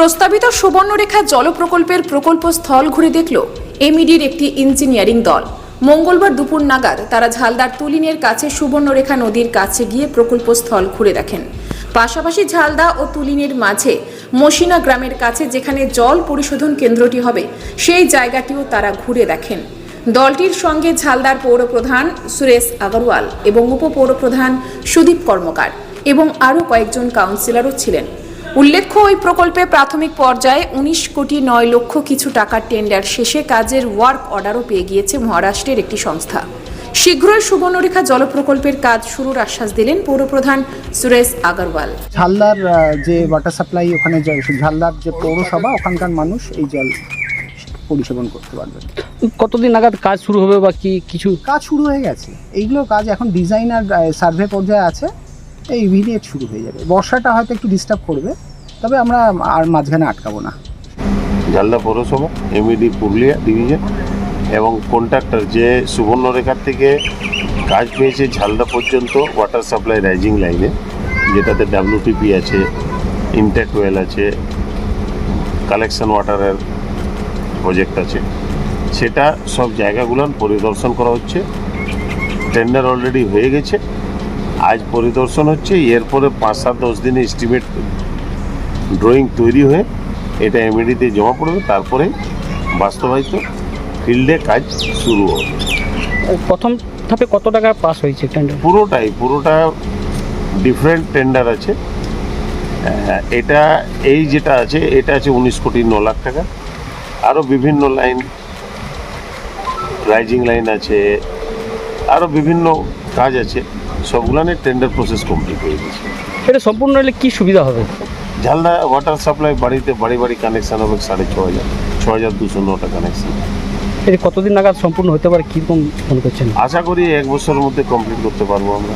প্রস্তাবিত সুবর্ণরেখা জল প্রকল্পের প্রকল্প স্থল ঘুরে দেখল এমইডির একটি ইঞ্জিনিয়ারিং দল। মঙ্গলবার দুপুর নাগাদ তারা ঝালদার তুলিনের কাছে সুবর্ণরেখা নদীর কাছে গিয়ে প্রকল্প স্থল ঘুরে দেখেন। পাশাপাশি ঝালদা ও তুলিনের মাঝে মসিনা গ্রামের কাছে যেখানে জল পরিশোধন কেন্দ্রটি হবে, সেই জায়গাটিও তারা ঘুরে দেখেন। দলটির সঙ্গে ঝালদার পৌরপ্রধান সুরেশ আগরওয়াল এবং উপপৌরপ্রধান সুদীপ কর্মকার এবং আরও কয়েকজন কাউন্সিলরও ছিলেন। উল্লেখ্য ওই প্রকল্পে প্রাথমিক পর্যায়ে উনিশ কোটি নয় লক্ষ কিছু টাকার টেন্ডার শেষে কাজের ওয়ার্ক অর্ডারও পেয়ে গিয়েছে মহারাষ্ট্রের একটি সংস্থা। শীঘ্রই সুবর্ণরেখা জল প্রকল্পের কাজ শুরুর আশ্বাস দিলেন পৌরপ্রধান সুরেশ আগরওয়াল। ঝালদার যে ওয়াটার সাপ্লাই ওখানে জল ঝালদার যে পৌরসভা ওখানকার মানুষ এই জল পরিশোধন করতে পারবে। কতদিন নাগাদ কাজ শুরু হবে বা কি কিছু? কাজ শুরু হয়ে গেছে। এইগুলো কাজ এখন ডিজাইন আর সার্ভে পর্যায়ে আছে। এই ইমিডিয়েট শুরু হয়ে যাবে। বর্ষাটা হয়তো একটু ডিস্টার্ব করবে, তবে আমরা আর মাঝখানে আটকাবো না। ঝালদা পৌরসভা এমইডি পুরুলিয়া ডিভিশন এবং কন্ট্রাক্টর যে সুবর্ণরেখার থেকে কাজ পেয়েছে ঝালদা পর্যন্ত ওয়াটার সাপ্লাই রাইজিং লাইনে যেটাতে ডাব্লিউটিপি আছে ইনটেক ওয়েল আছে কালেকশন ওয়াটারের প্রজেক্ট আছে, সেটা সব জায়গাগুলো পরিদর্শন করা হচ্ছে। টেন্ডার অলরেডি হয়ে গেছে। আজ পরিদর্শন হচ্ছে এরপরে পাঁচ সাত দশ দিনে এস্টিমেট ড্রয়িং তৈরি হয়ে এটা এমইডিতে জমা পড়বে তারপরে বাস্তবায়িত ফিল্ডে কাজ শুরু হবে। প্রথম ধাপে কত টাকা পাস হয়েছে টেন্ডার পুরোটাই পুরোটা ডিফারেন্ট টেন্ডার আছে। এটা এই যেটা আছে এটা আছে উনিশ কোটি ন লাখ টাকা। আরও বিভিন্ন লাইন রাইজিং লাইন আছে আরও বিভিন্ন কাজ আছে। সবগুলানের টেন্ডার প্রসেস কমপ্লিট হয়ে গেছে। এটা সম্পূর্ণ হলে কি সুবিধা হবে? ঝালদা ওয়াটার সাপ্লাই বাড়িতে বাড়ি বাড়ি কানেকশন হবে সাড়ে ছ হাজার ছ হাজার দুশো নটা কানেকশন এটা কতদিন নাগাদ সম্পূর্ণ হতে পারে কীরকম মনে করছেন? আশা করি এক বছরের মধ্যে কমপ্লিট করতে পারব আমরা।